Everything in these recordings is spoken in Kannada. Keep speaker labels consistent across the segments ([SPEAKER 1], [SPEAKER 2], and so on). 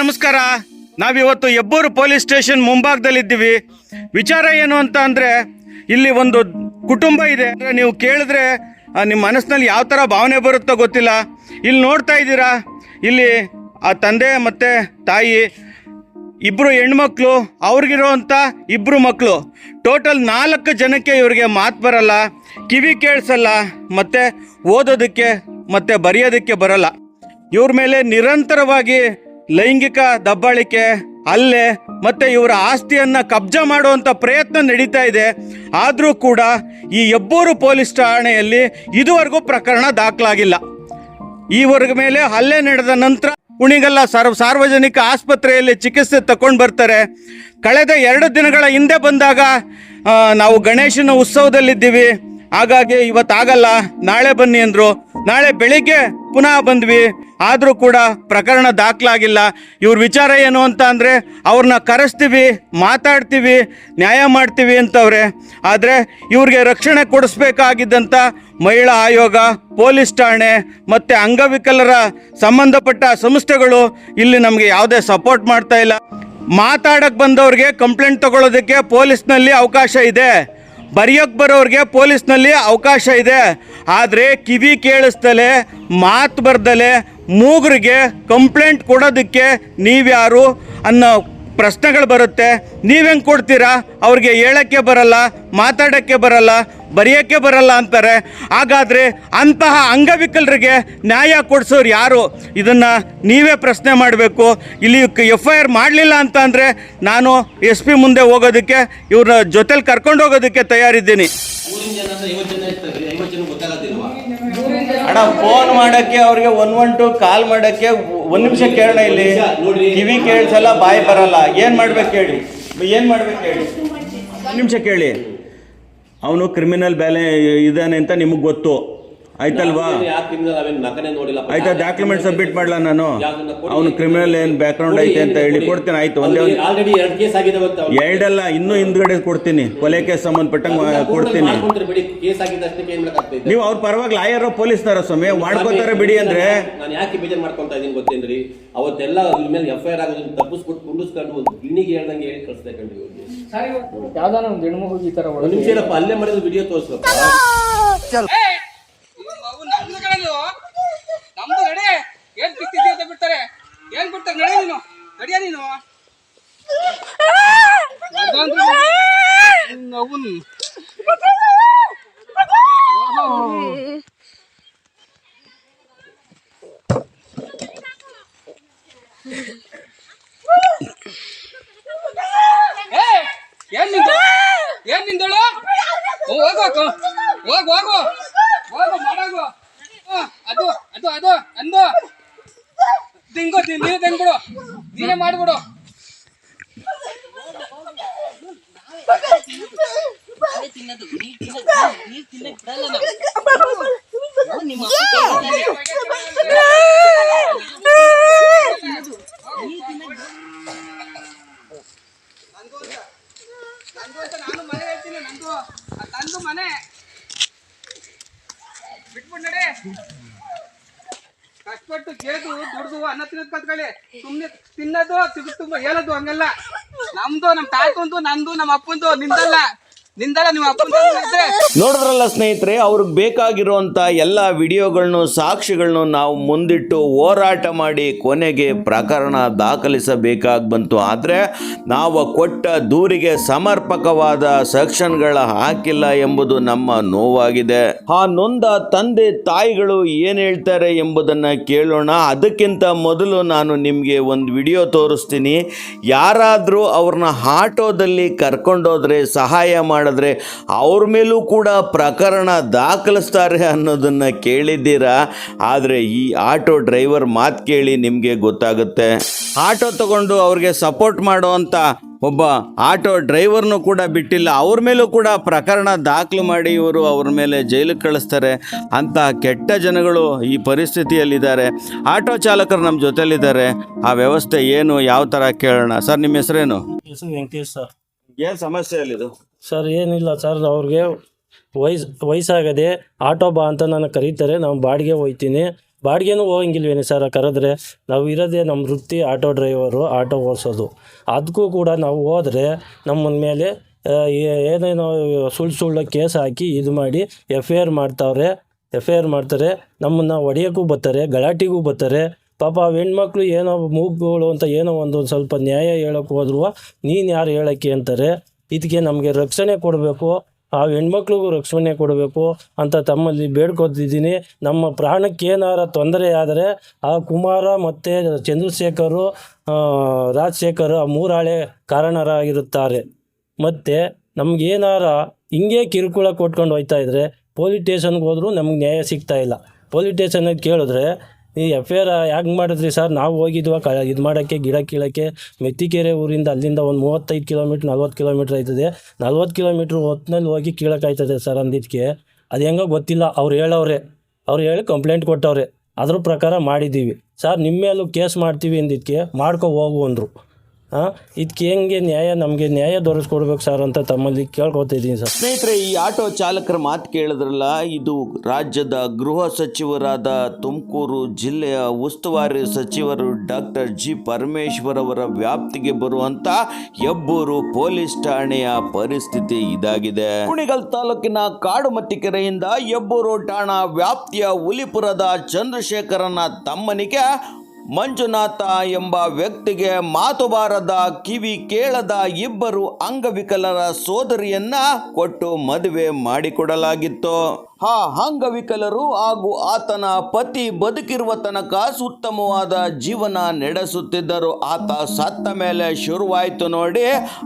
[SPEAKER 1] ನಮಸ್ಕಾರ. ನಾವಿವತ್ತು ಹೆಬ್ಬೂರು ಪೊಲೀಸ್ ಸ್ಟೇಷನ್ ಮುಂಭಾಗದಲ್ಲಿದ್ದೀವಿ. ವಿಚಾರ ಏನು ಅಂತ ಅಂದರೆ, ಇಲ್ಲಿ ಒಂದು ಕುಟುಂಬ ಇದೆ. ಅಂದ್ರೆ ನೀವು ಕೇಳಿದ್ರೆ ನಿಮ್ಮ ಮನಸ್ಸಿನಲ್ಲಿ ಯಾವ ಥರ ಭಾವನೆ ಬರುತ್ತೋ ಗೊತ್ತಿಲ್ಲ. ಇಲ್ಲಿ ನೋಡ್ತಾ ಇದ್ದೀರಾ? ಇಲ್ಲಿ ಆ ತಂದೆ ಮತ್ತು ತಾಯಿ ಇಬ್ಬರು ಹೆಣ್ಮಕ್ಳು ಅವ್ರಿಗಿರೋವಂಥ ಇಬ್ಬರು ಮಕ್ಕಳು ಟೋಟಲ್ ನಾಲ್ಕು ಜನಕ್ಕೆ ಇವರಿಗೆ ಮಾತು ಬರಲ್ಲ, ಕಿವಿ ಕೇಳಿಸಲ್ಲ, ಮತ್ತು ಓದೋದಕ್ಕೆ, ಮತ್ತು ಬರೆಯೋದಕ್ಕೆ ಬರಲ್ಲ. ಇವ್ರ ಮೇಲೆ ನಿರಂತರವಾಗಿ ಲೈಂಗಿಕ ದಬ್ಬಾಳಿಕೆ ಅಲ್ಲೇ ಮತ್ತೆ ಇವರ ಆಸ್ತಿಯನ್ನ ಕಬ್ಜ ಮಾಡುವಂತ ಪ್ರಯತ್ನ ನಡೀತಾ ಇದೆ. ಆದರೂ ಕೂಡ ಈ ಹೆಬ್ಬೂರು ಪೊಲೀಸ್ ಠಾಣೆಯಲ್ಲಿ ಇದುವರೆಗೂ ಪ್ರಕರಣ ದಾಖಲಾಗಿಲ್ಲ. ಈವರೆಗ ಮೇಲೆ ಹಲ್ಲೆ ನಡೆದ ನಂತರ ಉಣಿಗಲ್ಲ ಸರ್ವ ಸಾರ್ವಜನಿಕ ಆಸ್ಪತ್ರೆಯಲ್ಲಿ ಚಿಕಿತ್ಸೆ ತಕೊಂಡು ಬರ್ತಾರೆ. ಕಳೆದ ಎರಡು ದಿನಗಳ ಹಿಂದೆ ಬಂದಾಗ ನಾವು ಗಣೇಶನ ಉತ್ಸವದಲ್ಲಿದ್ದೀವಿ. ಹಾಗಾಗಿ ಇವತ್ತಾಗಲ್ಲ, ನಾಳೆ ಬನ್ನಿ ಅಂದರು. ನಾಳೆ ಬೆಳಿಗ್ಗೆ ಪುನಃ ಬಂದ್ವಿ. ಆದರೂ ಕೂಡ ಪ್ರಕರಣ ದಾಖಲಾಗಿಲ್ಲ. ಇವ್ರ ವಿಚಾರ ಏನು ಅಂತ ಅಂದರೆ ಅವ್ರನ್ನ ಕರೆಸ್ತೀವಿ, ಮಾತಾಡ್ತೀವಿ, ನ್ಯಾಯ ಮಾಡ್ತೀವಿ ಅಂತವ್ರೆ. ಆದರೆ ಇವ್ರಿಗೆ ರಕ್ಷಣೆ ಕೊಡಿಸ್ಬೇಕಾಗಿದ್ದಂಥ ಮಹಿಳಾ ಆಯೋಗ, ಪೊಲೀಸ್ ಠಾಣೆ ಮತ್ತು ಅಂಗವಿಕಲರ ಸಂಬಂಧಪಟ್ಟ ಸಂಸ್ಥೆಗಳು ಇಲ್ಲಿ ನಮಗೆ ಯಾವುದೇ ಸಪೋರ್ಟ್ ಮಾಡ್ತಾ ಇಲ್ಲ. ಮಾತಾಡಕ್ಕೆ ಬಂದವ್ರಿಗೆ ಕಂಪ್ಲೇಂಟ್ ತಗೊಳ್ಳೋದಕ್ಕೆ ಪೊಲೀಸ್ನಲ್ಲಿ ಅವಕಾಶ ಇದೆ. ಬರೆಯೋಕ್ಕೆ ಬರೋರಿಗೆ ಪೊಲೀಸ್ನಲ್ಲಿ ಅವಕಾಶ ಇದೆ. ಆದರೆ ಕಿವಿ ಕೇಳಿಸ್ದಲೆ ಮಾತು ಬರ್ದಲೆ ಮೂಗರಿಗೆ ಕಂಪ್ಲೇಂಟ್ ಕೊಡೋದಕ್ಕೆ ನೀವ್ಯಾರು ಅನ್ನೋ ಪ್ರಶ್ನೆಗಳು ಬರುತ್ತೆ. ನೀವೆಂಗೆ ಕೊಡ್ತೀರಾ? ಅವ್ರಿಗೆ ಹೇಳೋಕ್ಕೆ ಬರಲ್ಲ, ಮಾತಾಡೋಕ್ಕೆ ಬರಲ್ಲ, ಬರೆಯೋಕ್ಕೆ ಬರಲ್ಲ ಅಂತಾರೆ. ಹಾಗಾದರೆ ಅಂತಹ ಅಂಗವಿಕಲರಿಗೆ ನ್ಯಾಯ ಕೊಡಿಸೋರು ಯಾರು? ಇದನ್ನು ನೀವೇ ಪ್ರಶ್ನೆ ಮಾಡಬೇಕು. ಇಲ್ಲಿ ಎಫ್ ಐ ಆರ್ ಮಾಡಲಿಲ್ಲ ಅಂತ ಅಂದರೆ ನಾನು ಎಸ್ ಪಿ ಮುಂದೆ ಹೋಗೋದಕ್ಕೆ ಇವ್ರ ಜೊತೆಲಿ ಕರ್ಕೊಂಡು ಹೋಗೋದಕ್ಕೆ ತಯಾರಿದ್ದೀನಿ
[SPEAKER 2] ಊರಿನ ಜನ ಅಂದ್ರೆ ಐವತ್ತು ಜನ ಇರ್ತಾರೆ ಐವತ್ತು ಜನ ಗೊತ್ತಾಗೋದಿಲ್ವಾ
[SPEAKER 1] ಅಣ್ಣ ಫೋನ್ ಮಾಡಕ್ಕೆ ಅವ್ರಿಗೆ ಒನ್ ಒನ್ ಟು ಕಾಲ್ ಮಾಡಕ್ಕೆ ಒಂದು ನಿಮಿಷ ಕೇಳೋಣ ಇಲ್ಲಿ. ಕಿವಿ ಕೇಳಿಸಲ್ಲ, ಬಾಯಿ ಬರಲ್ಲ. ಏನು ಮಾಡ್ಬೇಕು ಹೇಳಿ? ಏನು ಮಾಡ್ಬೇಕು ಹೇಳಿ? ಒಂದು ನಿಮಿಷ ಕೇಳಿ. ಅವನು ಕ್ರಿಮಿನಲ್ ಬ್ಯಾಲೆ ಇದ್ದಾನೆ ಅಂತ ನಿಮಗೆ ಗೊತ್ತು. ಆಯ್ತಲ್ವಾ?
[SPEAKER 2] ಯಾಕೆ ಕ್ರಿಮಿನಲ್ ಅವೇನು ಮಗನೇ ನೋಡಿಲ್ಲ
[SPEAKER 1] ಆಯ್ತಾ ಡಾಕ್ಯುಮೆಂಟ್ ಸಬ್ಮಿಟ್ ಮಾಡ್ಲಾ ನಾನು? ಅವನು ಕ್ರಿಮಿನಲ್ ಏನು ಬ್ಯಾಕ್ಗ್ರೌಂಡ್ ಐತೆ ಅಂತ ಹೇಳಿ ಕೊಡ್ತೀನಿ ಆಯ್ತು ಒಂದೇ ಒಂದು
[SPEAKER 2] ಎರಡು ಕೇಸ್ ಆಗಿದೆ ಅಂತ ಅವ್ನು.
[SPEAKER 1] ಎರಡಲ್ಲ ಇನ್ನೂ ಹಿಂದ್ಗಡೆ ಕೊಡ್ತೀನಿ ಕೊಲೆ ಕೇಸ್ ಸಂಬಂಧಪಟ್ಟಂಗೆ ಕೊಡ್ತೀನಿ. ನೀವು ಅವ್ರ ಪರವಾಗಿ ಲಾಯರ್ ಪೊಲೀಸ್ನಾರ ಸ್ವಾಮಿ ಮಾಡ್ಕೋತಾರೆ ಬಿಡಿ ಅಂದ್ರೆ
[SPEAKER 2] ನಾನು ಯಾಕೆ ಬೇಜಾರ್ ಮಾಡ್ಕೊಂತ ಇದೀನಿ ಗೊತ್ತೇನ್ರಿ? ಅವತ್ತೆಲ್ಲ ಅದ್ರ ಮೇಲೆ ಎಫ್ ಐ ಆರ್ ಆಗೋದನ್ನ ತಪ್ಪಿಸ್ಬಿಟ್ಟು ಕುಂಡಿಸ್ಕೊಂಡು ಒಂದು ಗಿಣಿಗೆ ಹೇಳ್ದಂಗೆ ಹೇಳಿ ಕಳಿಸ್ದೆ ಕಂಡ್ರಿ
[SPEAKER 3] ಯಾವ್ದಾನ ಒಂದು ಹೆಣ್ಮಗು ಈ ತರ
[SPEAKER 2] ನಿಮಿಷ ಅಲ್ಲೇ ಮಾಡಿದ ವಿಡಿಯೋ ತೋರಿಸ್ಬೇಕು
[SPEAKER 4] ನಮ್ದು ಕಡೆದು ನಮ್ದು ನಡೆ ಏನ್ ಕಿತ್ತಿದ್ದಿ ಅಂತ ಬಿಡ್ತಾರೆ ಏನ್ ಬಿಡ್ತಾರೆ ನಡೆ ನೀನು ನಡಿಯ ನೀನು ಅವನ್ ಏನ್ ನಿಂದು? ಏನ್ ನಿಂದಳು? ಹೋಗು ಹೋಗು ಹೋಗು ಹೋಗು ಹೋಗು ಮಾಡಾಗು ಹ, ಅದು ಅದು ಅದು ಅಂದು ತಿಂಗು ನೀನೇ ತಂದ್ಬಿಡು ನೀನೇ ಮಾಡ್ಬಿಡು. ನಂದು ಅಂತ ನಾನು ಮನೆ ಹೇಳ್ತೀನಿ ನಂದು. ಮನೆ. ಬಿಟ್ಬಿಟ್ಟು ನಡೆ. ಕಷ್ಟಪಟ್ಟು ಕೇದು ದುಡ್ದು ಅನ್ನ ತಿನ್ನೋದು ಕತ್ಕೊಳ್ಳಿ. ಸುಮ್ನೆ ತಿನ್ನೋದು ತುಂಬ ಹೇಳೋದು ಹಂಗಲ್ಲ. ನಮ್ದು, ನಮ್ ತಾತಂದು, ನಂದು ನಮ್ಮ ಅಪ್ಪಂದು, ನಿಂದಲ್ಲ.
[SPEAKER 1] ನೋಡಿದ್ರಲ್ಲ ಸ್ನೇಹಿತರೆ, ಅವ್ರಿಗೆ ಬೇಕಾಗಿರುವಂಥ ಎಲ್ಲ ವಿಡಿಯೋಗಳನ್ನು ಸಾಕ್ಷಿಗಳನ್ನು ನಾವು ಮುಂದಿಟ್ಟು ಹೋರಾಟ ಮಾಡಿ ಕೊನೆಗೆ ಪ್ರಕರಣ ದಾಖಲಿಸಬೇಕಾಗಿ ಬಂತು. ಆದರೆ ನಾವು ಕೊಟ್ಟ ದೂರಿಗೆ ಸಮರ್ಪಕವಾದ ಸೆಕ್ಷನ್ಗಳ ಹಾಕಿಲ್ಲ ಎಂಬುದು ನಮ್ಮ ನೋವಾಗಿದೆ. ಆ ನೊಂದ ತಂದೆ ತಾಯಿಗಳು ಏನು ಹೇಳ್ತಾರೆ ಎಂಬುದನ್ನು ಕೇಳೋಣ. ಅದಕ್ಕಿಂತ ಮೊದಲು ನಾನು ನಿಮಗೆ ಒಂದು ವಿಡಿಯೋ ತೋರಿಸ್ತೀನಿ. ಯಾರಾದರೂ ಅವ್ರನ್ನ ಆಟೋದಲ್ಲಿ ಕರ್ಕೊಂಡೋದ್ರೆ ಸಹಾಯ ಮಾಡಿದ್ರೆ ಅವ್ರ ಮೇಲೂ ಕೂಡ ಪ್ರಕರಣ ದಾಖಲಿಸ್ತಾರೆ ಅನ್ನೋದನ್ನು ಕೇಳಿದ್ದೀರಾ? ಆದರೆ ಈ ಆಟೋ ಡ್ರೈವರ್ ಮಾತು ಕೇಳಿ ನಿಮಗೆ ಗೊತ್ತಾಗುತ್ತೆ. ಆಟೋ ತಗೊಂಡು ಅವ್ರಿಗೆ ಸಪೋರ್ಟ್ ಮಾಡುವಂಥ ಒಬ್ಬ ಆಟೋ ಡ್ರೈವರ್ನು ಕೂಡ ಬಿಟ್ಟಿಲ್ಲ. ಅವ್ರ ಮೇಲೂ ಕೂಡ ಪ್ರಕರಣ ದಾಖಲು ಮಾಡಿ ಇವರು ಅವ್ರ ಮೇಲೆ ಜೈಲಿಗೆ ಕಳಿಸ್ತಾರೆ. ಅಂತ ಕೆಟ್ಟ ಜನಗಳು ಈ ಪರಿಸ್ಥಿತಿಯಲ್ಲಿದ್ದಾರೆ. ಆಟೋ ಚಾಲಕರು ನಮ್ಮ ಜೊತೆಲಿದ್ದಾರೆ ಆ ವ್ಯವಸ್ಥೆ ಏನು? ಯಾವ ಥರ ಕೇಳೋಣ? ಸರ್ ನಿಮ್ಮ ಹೆಸರೇನು?
[SPEAKER 5] ಹೆಸರು ವೆಂಕಟೇಶ್ ಸರ್.
[SPEAKER 1] ಏನು ಸಮಸ್ಯೆ ಅಲ್ಲಿದು
[SPEAKER 5] ಸರ್, ಏನಿಲ್ಲ ಸರ್, ಅವ್ರಿಗೆ ವಯಸ್ಸು ವಯಸ್ಸಾಗದೆ ಆಟೋ ಬಾ ಅಂತ ನಾನು ಕರೀತಾರೆ, ನಾವು ಬಾಡಿಗೆ ಹೋಗ್ತೀನಿ. ಬಾಡಿಗೆನೂ ಹೋಗಂಗಿಲ್ವೇನೆ ಸರ್, ಕರೆದ್ರೆ? ನಾವು ಇರೋದೇ ನಮ್ಮ ವೃತ್ತಿ, ಆಟೋ ಡ್ರೈವರು, ಆಟೋ ಓಡಿಸೋದು. ಅದಕ್ಕೂ ಕೂಡ ನಾವು ಹೋದರೆ ನಮ್ಮನ ಮೇಲೆ ಏನೇನೋ ಸುಳ್ಳು ಸುಳ್ಳು ಕೇಸ್ ಹಾಕಿ ಇದು ಮಾಡಿ ಎಫ್ ಐ ಆರ್ ಮಾಡ್ತಾವ್ರೆ, ಎಫ್ ಐ ಆರ್ ಮಾಡ್ತಾರೆ, ನಮ್ಮನ್ನು ಹೊಡೆಯೋಕ್ಕೂ ಬರ್ತಾರೆ, ಗಲಾಟೆಗೂ ಬರ್ತಾರೆ. ಪಾಪ ಹೆಣ್ಮಕ್ಳು ಏನೋ ಮೂಗುಗಳು ಅಂತ ಏನೋ ಒಂದು ಸ್ವಲ್ಪ ನ್ಯಾಯ ಹೇಳೋಕ್ಕೆ ಹೋದ್ರು, ನೀನು ಯಾರು ಹೇಳೋಕ್ಕೆ ಅಂತಾರೆ? ಇದಕ್ಕೆ ನಮಗೆ ರಕ್ಷಣೆ ಕೊಡಬೇಕು. ಆ ಹೆಣ್ಮಕ್ಳಿಗೂ ರಕ್ಷಣೆ ಕೊಡಬೇಕು ಅಂತ ತಮ್ಮಲ್ಲಿ ಬೇಡ್ಕೊತಿದ್ದೀನಿ. ನಮ್ಮ ಪ್ರಾಣಕ್ಕೇನಾರ ತೊಂದರೆ ಆದರೆ ಆ ಕುಮಾರ ಮತ್ತು ಚಂದ್ರಶೇಖರು ರಾಜಶೇಖರ್ ಆ ಮೂರಾಳೆ ಕಾರಣರಾಗಿರುತ್ತಾರೆ. ಮತ್ತು ನಮಗೇನಾರ ಹಿಂಗೆ ಕಿರುಕುಳ ಕೊಟ್ಕೊಂಡು ಹೋಗ್ತಾ ಇದ್ರೆ, ಪೊಲೀಸ್ ಸ್ಟೇಷನ್ಗೆ ಹೋದರೂ ನಮ್ಗೆ ನ್ಯಾಯ ಸಿಗ್ತಾ ಇಲ್ಲ. ಪೊಲೀಸ್ ಸ್ಟೇಷನಲ್ಲಿ ಕೇಳಿದ್ರೆ ಈ ಎಫ್ ಐ ಆರ್ ಯಾಕೆ ಮಾಡಿದ್ರಿ ಸರ್? ನಾವು ಹೋಗಿದ್ವ ಕ ಇದು ಮಾಡೋಕ್ಕೆ, ಗಿಡ ಕೀಳೋಕ್ಕೆ. ಮೆತ್ತಿಕೆರೆ ಊರಿಂದ ಅಲ್ಲಿಂದ ಒಂದು ಮೂವತ್ತೈದು ಕಿಲೋಮೀಟ್ರ್, ನಲ್ವತ್ತು ಕಿಲೋಮೀಟ್ರ್ ಆಯ್ತದೆ. ನಲ್ವತ್ತು ಕಿಲೋಮೀಟ್ರ್ ಹೊತ್ತಿನಲ್ಲಿ ಹೋಗಿ ಕೀಳೋಕ್ಕಾಯ್ತದೆ ಸರ್ ಅಂದಿದ್ದಕ್ಕೆ ಅದು ಹೆಂಗೋ ಗೊತ್ತಿಲ್ಲ, ಅವ್ರು ಹೇಳವ್ರೆ. ಅವ್ರು ಹೇಳಿ ಕಂಪ್ಲೇಂಟ್ ಕೊಟ್ಟವ್ರೆ. ಅದ್ರ ಪ್ರಕಾರ ಮಾಡಿದ್ದೀವಿ. ಸರ್ ನಿಮ್ಮ ಮೇಲೂ ಕೇಸ್ ಮಾಡ್ತೀವಿ ಅಂದಿದ್ದಕ್ಕೆ ಮಾಡ್ಕೊ ಹೋಗು ಅಂದರು. ಇದಕ್ಕೆ ಹೆಂಗೆ ನ್ಯಾಯ? ನಮಗೆ ನ್ಯಾಯ ದೊರಕಿಸ್ಕೊಡ್ಬೇಕು ಸರ್ ಅಂತ ತಮ್ಮಲ್ಲಿ ಕೇಳ್ಕೊತಿದ್ದೀನಿ ಸರ್.
[SPEAKER 6] ಸ್ನೇಹಿತರೆ, ಈ ಆಟೋ ಚಾಲಕರ ಮಾತು ಕೇಳಿದ್ರಲ್ಲ, ಇದು ರಾಜ್ಯದ ಗೃಹ ಸಚಿವರಾದ ತುಮಕೂರು ಜಿಲ್ಲೆಯ ಉಸ್ತುವಾರಿ ಸಚಿವರು ಡಾಕ್ಟರ್ ಜಿ ಪರಮೇಶ್ವರ್ ಅವರ ವ್ಯಾಪ್ತಿಗೆ ಬರುವಂತ ಹೆಬ್ಬೂರು ಪೊಲೀಸ್ ಠಾಣೆಯ ಪರಿಸ್ಥಿತಿ ಇದಾಗಿದೆ. ಕುಣಿಗಲ್ ತಾಲೂಕಿನ ಕಾಡುಮತ್ತಿಕೆರೆಯಿಂದ ಹೆಬ್ಬೂರು ಠಾಣಾ ವ್ಯಾಪ್ತಿಯ ಹುಲಿಪುರದ ಚಂದ್ರಶೇಖರನ ತಮ್ಮನಿಗೆ ಮಂಜುನಾಥ ಎಂಬ ವ್ಯಕ್ತಿಗೆ ಮಾತು ಬಾರದ ಕಿವಿ ಕೇಳದ ಇಬ್ಬರು ಅಂಗವಿಕಲರ ಸೋದರಿಯನ್ನ ಕೊಟ್ಟು ಮದುವೆ ಮಾಡಿಕೊಡಲಾಗಿತ್ತು. ಆ ಅಂಗವಿಕಲರು ಹಾಗೂ ಆತನ ಪತಿ ಬದುಕಿರುವ ತನಕ ಉತ್ತಮವಾದ ಜೀವನ ನಡೆಸುತ್ತಿದ್ದರು. ಆತ ಸತ್ತ ಮೇಲೆ ಶುರುವಾಯಿತು ನೋಡಿ,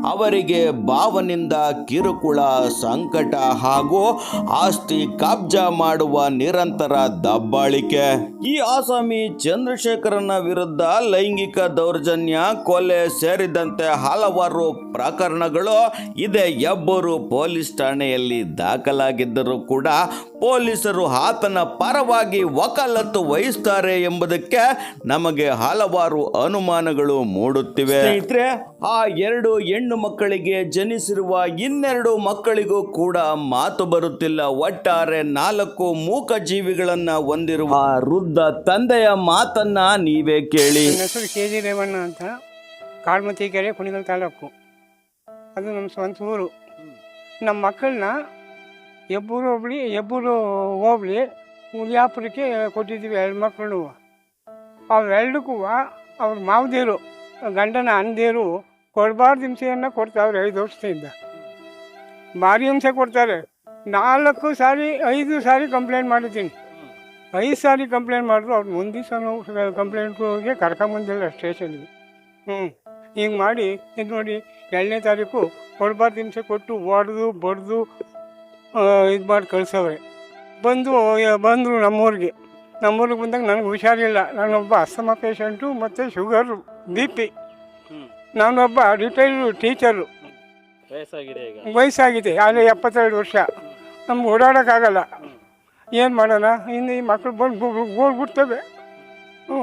[SPEAKER 6] ಅವರಿಗೆ ಭಾವನಿಂದ ಕಿರುಕುಳ, ಸಂಕಟ ಹಾಗೂ ಆಸ್ತಿ ಕಬ್ಜಾ ಮಾಡುವ ನಿರಂತರ ದಬ್ಬಾಳಿಕೆ. ಈ ಆಸಾಮಿ ಚಂದ್ರಶೇಖರನ ವಿರುದ್ಧ ಲೈಂಗಿಕ ದೌರ್ಜನ್ಯ ಕೊಲೆ ಸೇರಿದಂತೆ ಹಲವಾರು ಪ್ರಕರಣಗಳು ಇದೆ. ಇಬ್ಬರು ಪೊಲೀಸ್ ಠಾಣೆಯಲ್ಲಿ ದಾಖಲಾಗಿದ್ದರೂ ಕೂಡ ಪೊಲೀಸರು ಆತನ ಪರವಾಗಿ ವಕಾಲತ್ತು ವಹಿಸ್ತಾರೆ ಎಂಬುದಕ್ಕೆ ನಮಗೆ ಹಲವಾರು ಅನುಮಾನಗಳು ಮೂಡುತ್ತಿವೆ. ಸ್ನೇಹಿತರೆ ಆ ಎರಡು ಹೆಣ್ಣು ಮಕ್ಕಳಿಗೆ ಜನಿಸಿರುವ ಇನ್ನೆರಡು ಮಕ್ಕಳಿಗೂ ಕೂಡ ಮಾತು ಬರುತ್ತಿಲ್ಲ. ಒಟ್ಟಾರೆ ನಾಲ್ಕು ಮೂಕ ಜೀವಿಗಳನ್ನ ಹೊಂದಿರುವ ಆ ವೃದ್ಧ ತಂದೆಯ ಮಾತನ್ನ ನೀವೇ ಕೇಳಿ.
[SPEAKER 7] ಹೆಸರು ಕೆ ಜಿ ರೇವಣ್ಣ ಅಂತ. ಕಾಳ್ಮತಿಕೆರೆ ಕುಣಿಗಲ್ ತಾಲೂಕು. ಅದು ನಮ್ಮ ಸ್ವಂತ ಊರು. ನಮ್ಮ ಮಕ್ಕಳನ್ನ ಹೆಬ್ಬೂರು ಹೋಬಳಿ ಹೆಬ್ಬೂರು ಹೋಬಳಿ ಮುಲಿಯಾಪುರಕ್ಕೆ ಕೊಟ್ಟಿದ್ದೀವಿ ಎರಡು ಮಕ್ಕಳು. ಅವೆರಡಕ್ಕೂ ಅವ್ರ ಮಾವದೇರು, ಗಂಡನ ಅಂದೇರು ಕೊಡಬಾರ್ದು ಹಿಂಸೆಯನ್ನು ಕೊಡ್ತಾವ್ರೆ ಐದು ವರ್ಷದಿಂದ. ಭಾರಿ ಹಿಂಸೆ ಕೊಡ್ತಾರೆ. ನಾಲ್ಕು ಸಾರಿ, ಐದು ಸಾರಿ ಕಂಪ್ಲೇಂಟ್ ಮಾಡಿದ್ದೀನಿ. ಐದು ಸಾರಿ ಕಂಪ್ಲೇಂಟ್ ಮಾಡಿದ್ರು, ಅವ್ರು ಮುಂದಿನ ಸಲ ಕಂಪ್ಲೇಂಟ್ಗೆ ಕರ್ಕೊಂಬಂದಿಲ್ಲ ಸ್ಟೇಷನ್ಗೆ ಹ್ಞೂ ಹಿಂಗೆ ಮಾಡಿ, ಇದು ನೋಡಿ ಎರಡನೇ ತಾರೀಕು ಕೊಡಬಾರ್ದು ಹಿಂಸೆ ಕೊಟ್ಟು ಹೊಡೆದು ಬಡ್ದು ಇದು ಮಾಡಿ ಕಳ್ಸವ್ರೆ. ಬಂದು ಬಂದರು ನಮ್ಮೂರಿಗೆ. ನಮ್ಮೂರಿಗೆ ಬಂದಾಗ ನನಗೆ ಹುಷಾರಿಲ್ಲ. ನಾನೊಬ್ಬ ಅಸ್ತಮ ಪೇಷಂಟು ಮತ್ತು ಶುಗರು ಬಿ ಪಿ ನಾನೊಬ್ಬ ರಿಟೈರ್ಡ್ ಟೀಚರು
[SPEAKER 5] ವಯಸ್ಸಾಗಿದೆ
[SPEAKER 7] ಆದರೆ ಎಪ್ಪತ್ತೆರಡು ವರ್ಷ. ನಮ್ಗೆ ಓಡಾಡೋಕ್ಕಾಗಲ್ಲ. ಏನು ಮಾಡೋಣ? ಇನ್ನು ಈ ಮಕ್ಕಳು ಬಂದು ಓಡ್ಬಿಡ್ತವೆ. ಹ್ಞೂ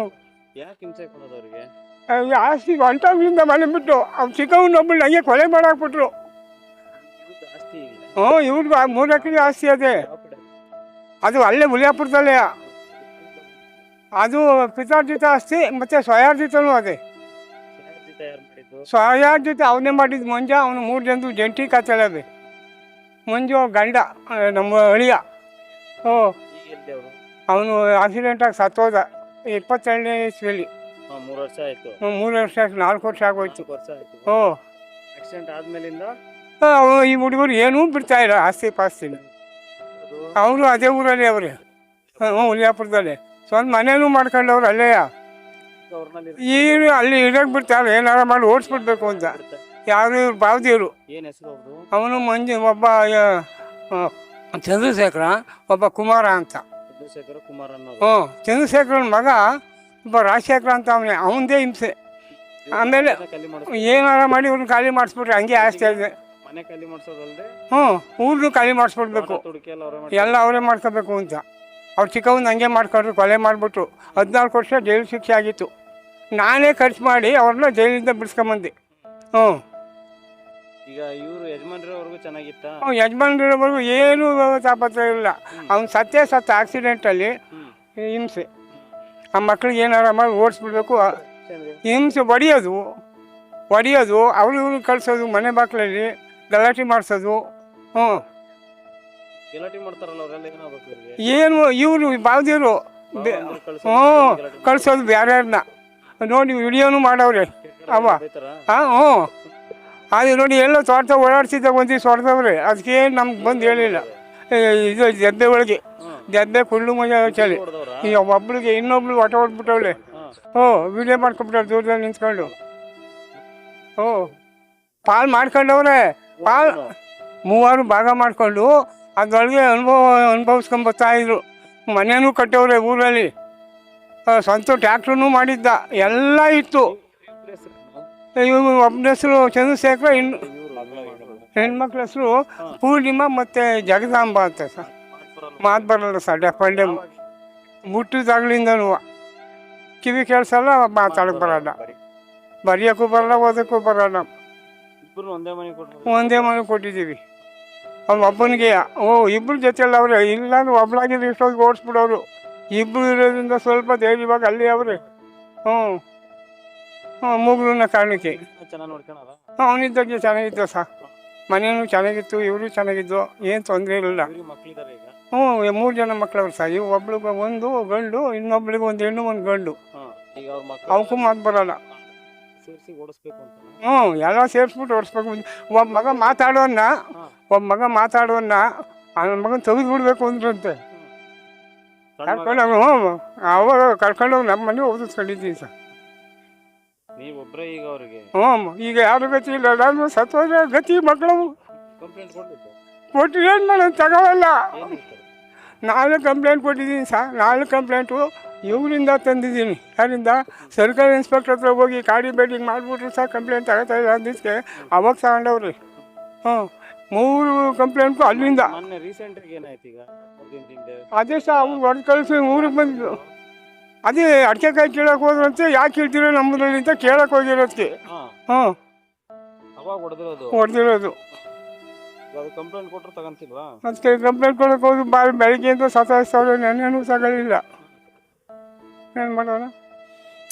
[SPEAKER 7] ಆಸ್ತಿ ಅಂಟಾಗ್ಲಿಂದ ಮನೆ ಬಿಟ್ಟು ಅವ್ನು ಚಿಕ್ಕವನ್ನೊಬ್ಬಳು ನನಗೆ ಕೊಲೆ ಮಾಡಾಕ್ಬಿಟ್ರು. ಹ್ಞೂ ಇವ್ರಿಗೆ ಮೂರು ಎಕರೆ ಆಸ್ತಿ ಅದೇ. ಅದು ಅಲ್ಲೇ ಮುಲಿಯಾಪುರದಲ್ಲೇ. ಅದು ಪಿತಾರ್ಜಿತ ಆಸ್ತಿ ಮತ್ತು ಸ್ವಯಾರ್ಜಿತನೂ ಅದೇ. ಸ್ವಯಾರ್ಜಿತ ಅವನೇ ಮಾಡಿದ ಮಂಜ ಅವನು ಮೂರು ಜನದು ಜಂಟಿ ಖಾತೆಲದೆ ಮಂಜು ಗಂಡ ನಮ್ಮ ಅಳಿಯ.
[SPEAKER 5] ಓ
[SPEAKER 7] ಅವನು ಆಕ್ಸಿಡೆಂಟಾಗಿ ಸತ್ತೋದ ಇಪ್ಪತ್ತೆರಡನೇ ಇಸ್ವಿಯಲ್ಲಿ
[SPEAKER 5] ಮೂರು ವರ್ಷ ಆಯ್ತು.
[SPEAKER 7] ಮೂರು ವರ್ಷ ನಾಲ್ಕು ವರ್ಷ ಆಗೋಯ್ತು.
[SPEAKER 5] ವರ್ಷ ಆಯ್ತು.
[SPEAKER 7] ಹ್ಞೂ
[SPEAKER 5] ಆಕ್ಸಿಡೆಂಟ್ ಆದ್ಮೇಲಿಂದ?
[SPEAKER 7] ಅವ ಈ ಹುಡುಗರು ಏನೂ ಬಿಡ್ತಾ ಇಲ್ಲ ಆಸ್ತಿ ಪಾಸ್ತಿ. ಅವರು ಅದೇ ಊರಲ್ಲಿ ಅವ್ರೆ. ಹ್ಞೂ ಉಲಿಯಾಪುರದಲ್ಲಿ ಸ್ವಂತ ಮನೇನೂ ಮಾಡ್ಕೊಂಡವ್ರು ಅಲ್ಲೇ. ಈ ಅಲ್ಲಿ ಇಡಕ್ಕೆ ಬಿಡ್ತಾರೆ ಏನಾರ ಮಾಡಿ ಓಡಿಸ್ಬಿಡ್ಬೇಕು ಅಂತ. ಯಾರು ಇವ್ರು ಬಾವ್ದಿಯವರು ಅವನು ಮಂಜು ಒಬ್ಬ ಚಂದ್ರಶೇಖರ ಒಬ್ಬ ಕುಮಾರ ಅಂತ. ಹ್ಞೂ ಚಂದ್ರಶೇಖರನ ಮಗ ಒಬ್ಬ ರಾಜಶೇಖರ ಅಂತ ಅವನೇ. ಅವನದೇ ಹಿಂಸೆ. ಆಮೇಲೆ ಏನಾರ ಮಾಡಿ ಇವ್ರನ್ನ ಖಾಲಿ ಮಾಡಿಸ್ಬಿಟ್ರೆ ಹಂಗೆ ಆಸ್ತಿ ಇದೆ
[SPEAKER 5] ಮನೆ ಖಾಲಿ
[SPEAKER 7] ಹ್ಞೂ ಊರನ್ನು ಖಾಲಿ ಮಾಡಿಸ್ಬಿಡ್ಬೇಕು.
[SPEAKER 5] ತುಡುಕಿ ಎಲ್ಲ ಅವರೇ
[SPEAKER 7] ಎಲ್ಲ ಅವರೇ ಮಾಡ್ಕೋಬೇಕು ಅಂತ. ಅವ್ರು ಚಿಕ್ಕವನ್ನ ಹಂಗೆ ಮಾಡ್ಕೊಂಡ್ರು ಕೊಲೆ ಮಾಡಿಬಿಟ್ರು. ಹದಿನಾಲ್ಕು ವರ್ಷ ಜೈಲು ಶಿಕ್ಷೆ ಆಗಿತ್ತು. ನಾನೇ ಖರ್ಚು ಮಾಡಿ ಅವ್ರನ್ನ ಜೈಲಿಂದ ಬಿಡಿಸ್ಕೊಂಬಂದೆ. ಹ್ಞೂ.
[SPEAKER 5] ಈಗ ಇವರು ಯಜಮಾನ್ರವರೆಗೂ ಚೆನ್ನಾಗಿತ್ತ?
[SPEAKER 7] ಅವ್ನು ಯಜಮಾನ್ರವರೆಗೂ ಏನೂ ತಾಪತ್ರ ಇಲ್ಲ. ಅವ್ನು ಸತ್ತೇ ಸತ್ತ ಆಕ್ಸಿಡೆಂಟಲ್ಲಿ ಹಿಂಸೆ. ಆ ಮಕ್ಳಿಗೆ ಏನಾರ ಮಾಡಿ ಓಡಿಸ್ಬಿಡ್ಬೇಕು. ಹಿಂಸೆ ಹೊಡಿಯೋದು ಹೊಡಿಯೋದು ಅವ್ರು ಇವ್ರು ಕಳ್ಸೋದು ಮನೆ ಬಾಗಿಲಲ್ಲಿ. ಗಲಾಟೆ ಮಾಡಿಸೋದು. ಹ್ಞೂ.
[SPEAKER 5] ಗಲಾಟೆ ಮಾಡ್ತಾರಲ್ಲ ಅವರೆಲ್ಲ ಏನಾಗಬೇಕು ಇವ್ರಿಗೆ?
[SPEAKER 7] ಏನು ಇವರು ಬಾವ್ದಿರು ಹ್ಞೂ ಕಳ್ಸೋದು ಬೇರೆಯವ್ರನ್ನ ನೋಡಿ ವಿಡಿಯೋನು ಮಾಡವ್ರೆ. ಅವ. ಹಾಂ ಹ್ಞೂ. ಅದು ನೋಡಿ ಎಲ್ಲ ತೋಟ ಓಡಾಡ್ಸಿದ್ದ ಒಂದು ಹೊಡೆದವ್ರೆ ಅದಕ್ಕೆ ನಮ್ಗೆ ಬಂದು ಹೇಳಿಲ್ಲ. ಇದು ಜದ್ದೆ ಒಳಗೆ. ಜದ್ದೆ ಕುಳ್ಳು ಮಜಾ ಚಳಿ ಈಗ ಒಬ್ಳಿಗೆ ಇನ್ನೊಬ್ಳು ಹೊಟ ಹೊಡ್ಬಿಟ್ಟವ್ಳೆ. ಹ್ಞೂ ವಿಡಿಯೋ ಮಾಡ್ಕೊಬಿಟ್ಟವ್ರು ದೂರದಲ್ಲಿ ನಿಂತ್ಕೊಂಡು. ಹ್ಞೂ. ಪಾಲ್ ಮಾಡ್ಕೊಂಡವ್ರೆ. ಪಾಲ್ ಮೂವರು ಭಾಗ ಮಾಡಿಕೊಂಡು ಅದರೊಳಗೆ ಅನುಭವ ಅನುಭವಿಸ್ಕೊಂಬರ್ತಾ ಇದ್ರು. ಮನೆಯೂ ಕಟ್ಟವ್ರೆ ಊರಲ್ಲಿ. ಸ್ವಂತ ಟ್ಯಾಕ್ಟ್ರೂ ಮಾಡಿದ್ದ. ಎಲ್ಲ ಇತ್ತು. ಇವರು ಒಬ್ಬನ ಹೆಸರು ಚಂದ್ರಶೇಖರ ಇನ್ನು ಹೆಣ್ಮಕ್ಳ ಹೆಸರು ಪೂರ್ಣಿಮಾ ಮತ್ತು ಜಗದಾಂಬ ಅಂತ ಸರ್ ಮಾತು ಬರಲ್ಲ ಸರ್ ಡೆಫಂಡೆ ಮುಟ್ಟಿದಾಗ್ಲಿಂದನೂ. ಕಿವಿ ಕೇಳಿಸಲ್ಲ ಮಾತಾಡಕ್ಕೆ ಬರಲ್ಲ. ಬರೆಯೋಕ್ಕೂ ಬರಲ್ಲ, ಓದೋಕ್ಕೂ ಬರಲ್ಲ.
[SPEAKER 5] ಒಂದೇ ಮನೆ ಕೊಟ್ಟು
[SPEAKER 7] ಒಂದೇ ಮನೆ ಕೊಟ್ಟಿದ್ದೀವಿ. ಅವ್ನು ಒಬ್ಬನಿಗೆ ಓ ಇಬ್ಬರು ಜೊತೆಯಲ್ಲಿ ಅವ್ರೆ ಇಲ್ಲಾಂದ್ರೆ ಒಬ್ಳಾಗಿದ್ರೆ ಇಷ್ಟೊಂದು ಓಡಿಸ್ಬಿಡೋರು. ಇಬ್ಬರು ಇರೋದ್ರಿಂದ ಸ್ವಲ್ಪ ಧೈರ್ಯವಾಗಿ ಅಲ್ಲಿ ಅವ್ರೆ. ಹ್ಞೂ. ಹ್ಞೂ ಮೂಗ್ರನ್ನ ಕಾರಣಕ್ಕೆ.
[SPEAKER 5] ಚೆನ್ನಾಗಿ ನೋಡ್ಕೊಳಲ್ಲ?
[SPEAKER 7] ಅವನಿದ್ದಾಗೆ ಚೆನ್ನಾಗಿದ್ದ ಸರ್ ಮನೇನು ಚೆನ್ನಾಗಿತ್ತು ಇವರು ಚೆನ್ನಾಗಿದ್ದು ಏನು ತೊಂದರೆ
[SPEAKER 5] ಇಲ್ಲ. ಈಗ?
[SPEAKER 7] ಹ್ಞೂ ಮೂರು ಜನ ಮಕ್ಕಳವ್ರು ಸರ್ ಇವು ಒಬ್ಳಿಗೆ ಒಂದು ಗಂಡು ಇನ್ನೊಬ್ಳಿಗೆ ಒಂದು ಹೆಣ್ಣು ಒಂದು ಗಂಡು.
[SPEAKER 5] ಹಾಂ
[SPEAKER 7] ಅವಕ್ಕೂ ಮಾತು ಬರೋಲ್ಲ.
[SPEAKER 5] ಸೇರಿಸಿ ಓಡಿಸ್ಬೇಕು ಅಂತ.
[SPEAKER 7] ಹ್ಞೂ ಎಲ್ಲ ಸೇರಿಸ್ಬಿಟ್ಟು ಓಡಿಸ್ಬೇಕು. ಒಬ್ಬ ಮಗ ಮಾತಾಡೋನ್ನ ಒಬ್ಬ ಮಗ ಮಾತಾಡೋನ್ನ ಆ ಮಗನ ತೆಗೆದು ಬಿಡ್ಬೇಕು ಅಂದ್ರಂತೆ ಕರ್ಕೊಂಡು ಹ್ಞೂ. ಅವಾಗ ಕರ್ಕೊಂಡೋಗಿ ನಮ್ಮ ಮನೆ ಓದಿಸ್ಕೊಂಡಿದ್ದೀನಿ ಸರ್.
[SPEAKER 5] ನೀವು ಒಬ್ಬರೇ ಈಗ ಅವ್ರಿಗೆ?
[SPEAKER 7] ಹ್ಞೂ ಈಗ ಯಾರು ಗತಿ ಇಲ್ಲ. ನಾನು ಸತ್ತೋದ್ರೆ ಗತಿ ಮಕ್ಕಳು.
[SPEAKER 5] ಕಂಪ್ಲೇಂಟ್ ಕೊಡ್ಬೇಕು
[SPEAKER 7] ಕೊಟ್ಟು ಏನು ಮಾಡೋಣ ತಗೋವಲ್ಲ ನಾಳೆ ಕಂಪ್ಲೇಂಟ್ ಕೊಟ್ಟಿದ್ದೀನಿ ಸರ್ ನಾಳೆ ಕಂಪ್ಲೇಂಟು ಇವರಿಂದ ತಂದಿದ್ದೀನಿ. ಯಾರಿಂದ? ಸರ್ಕಾರಿ ಇನ್ಸ್ಪೆಕ್ಟರ್ ಹತ್ರ ಹೋಗಿ ಕಾಡಿ ಬೇಡಿಂಗ್ ಮಾಡಿಬಿಟ್ರು ಸಹ ಕಂಪ್ಲೇಂಟ್ ತಗೋತಾ ಇಲ್ಲ ಅಂದಿದ್ದಕ್ಕೆ. ಅವಾಗ ತಗೊಂಡವ್ರಿ ಹ್ಞೂ. ಮೂರು ಕಂಪ್ಲೇಂಟು ಅಲ್ಲಿಂದ. ಅದೇ ಸಹ ಅವ್ರು ಹೊಡೆದು ಕಳಿಸಿ ಊರಿಗೆ ಬಂದಿದ್ದು. ಅದೇ ಅಡಿಕೆಕಾಯಿ ಕೇಳಕ್ಕೆ ಹೋದ್ರಂತೆ ಯಾಕೆ ಹೇಳ್ತೀರೋ ನಮ್ಮದ್ರಲ್ಲಿ ಅಂತ ಕೇಳಕ್ಕೆ ಹೋಗಿರೋದಕ್ಕೆ ಹ್ಞೂ.
[SPEAKER 5] ಹೊಡೆದಿರೋದು. ಕಂಪ್ಲೇಂಟ್ ಕೊಟ್ಟರು
[SPEAKER 7] ಹೋಗಿ ಬಾ ಬೆಳಗ್ಗೆಯಿಂದ ಸತಾಯಿಸ್ತವ್ರೆ ನೆನ್ನೆನೂ ತಗೊಳ್ಳಿಲ್ಲ ಏನು ಮಾಡೋಣ?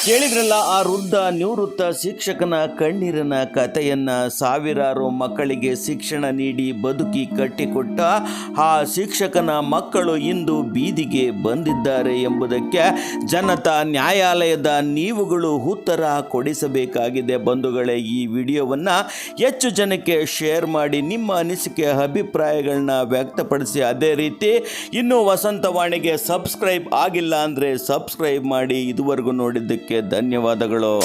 [SPEAKER 6] ಕೇಳಿದ್ರಲ್ಲ ಆ ವೃದ್ಧ ನಿವೃತ್ತ ಶಿಕ್ಷಕನ ಕಣ್ಣೀರಿನ ಕಥೆಯನ್ನ ಸಾವಿರಾರು ಮಕ್ಕಳಿಗೆ ಶಿಕ್ಷಣ ನೀಡಿ ಬದುಕಿ ಕಟ್ಟಿಕೊಟ್ಟ ಆ ಶಿಕ್ಷಕನ ಮಕ್ಕಳು ಇಂದು ಬೀದಿಗೆ ಬಂದಿದ್ದಾರೆ ಎಂಬುದಕ್ಕೆ ಜನತಾ ನ್ಯಾಯಾಲಯದ ನೀವುಗಳು ಉತ್ತರ ಕೊಡಿಸಬೇಕಾಗಿದೆ. ಬಂಧುಗಳೇ, ಈ ವಿಡಿಯೋವನ್ನು ಹೆಚ್ಚು ಜನಕ್ಕೆ ಶೇರ್ ಮಾಡಿ, ನಿಮ್ಮ ಅನಿಸಿಕೆ ಅಭಿಪ್ರಾಯಗಳನ್ನ ವ್ಯಕ್ತಪಡಿಸಿ. ಅದೇ ರೀತಿ, ಇನ್ನೂ ವಸಂತವಾಣಿಗೆ ಸಬ್ಸ್ಕ್ರೈಬ್ ಆಗಿಲ್ಲ ಅಂದರೆ ಸಬ್ಸ್ಕ್ರೈಬ್ ಮಾಡಿ, ಇದುವರೆಗೂ ನೋಡಿದ್ದಕ್ಕೆ ಧನ್ಯವಾದಗಳು.